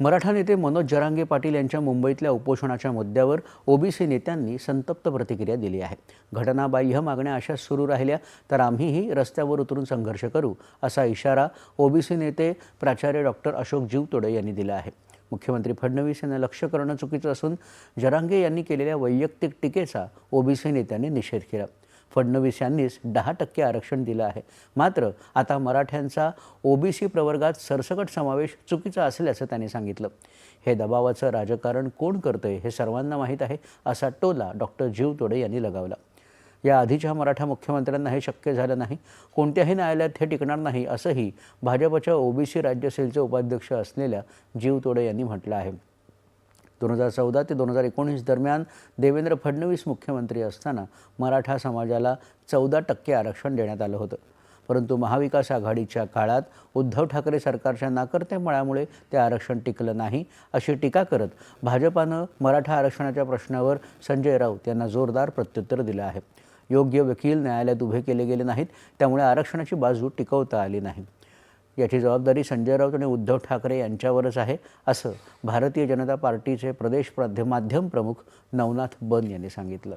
मराठा नेते मनोज जरांगे पाटील यांच्या मुंबईतल्या उपोषणाच्या मुद्द्यावर ओबीसी नेत्यांनी संतप्त प्रतिक्रिया दिली आहे. घटनाबाह्य मागण्या अशाच सुरू राहिल्या तर आम्हीही रस्त्यावर उतरून संघर्ष करू असा इशारा ओबीसी नेते प्राचार्य डॉक्टर अशोक जीवतोडे यांनी दिला आहे. मुख्यमंत्री फडणवीस यांना लक्ष करणं चुकीचं असून जरांगे यांनी केलेल्या वैयक्तिक टीकेचा ओबीसी नेत्यांनी निषेध केला. फडणवीस यांनीच दहा टक्के आरक्षण दिलं आहे. मात्र आता मराठ्यांचा ओबीसी प्रवर्गात सरसकट समावेश चुकीचा असल्याचं त्यांनी सांगितलं. हे दबावाचं राजकारण कोण करतंय हे सर्वांना माहीत आहे असा टोला डॉक्टर जीव तोडे यांनी लगावला. या आधीच्या मराठा मुख्यमंत्र्यांना हे शक्य झालं नाही. कोणत्याही न्यायालयात हे टिकणार नाही असंही भाजपच्या ओबीसी राज्य सेलचे उपाध्यक्ष असलेल्या जीव तोडे यांनी म्हटलं आहे. दोन हजार चौदा ते दोन हजार एकोणीस दरम्यान देवेंद्र फडणवीस मुख्यमंत्री असताना मराठा समाजाला चौदा टक्के आरक्षण देण्यात आलं होतं. परंतु महाविकास आघाडीच्या काळात उद्धव ठाकरे सरकारच्या नाकर्तेपणामुळे ते आरक्षण टिकलं नाही अशी टीका करत भाजपानं मराठा आरक्षणाच्या प्रश्नावर संजय राऊत यांना जोरदार प्रत्युत्तर दिलं आहे. योग्य वकील न्यायालयात उभे केले गेले नाहीत त्यामुळे आरक्षणाची बाजू टिकवता आली नाही. याची जबाबदारी संजय राऊत आणि उद्धव ठाकरे यांच्यावरच आहे असं भारतीय जनता पार्टीचे प्रदेश माध्यम प्रमुख नवनाथ बन यांनी सांगितलं.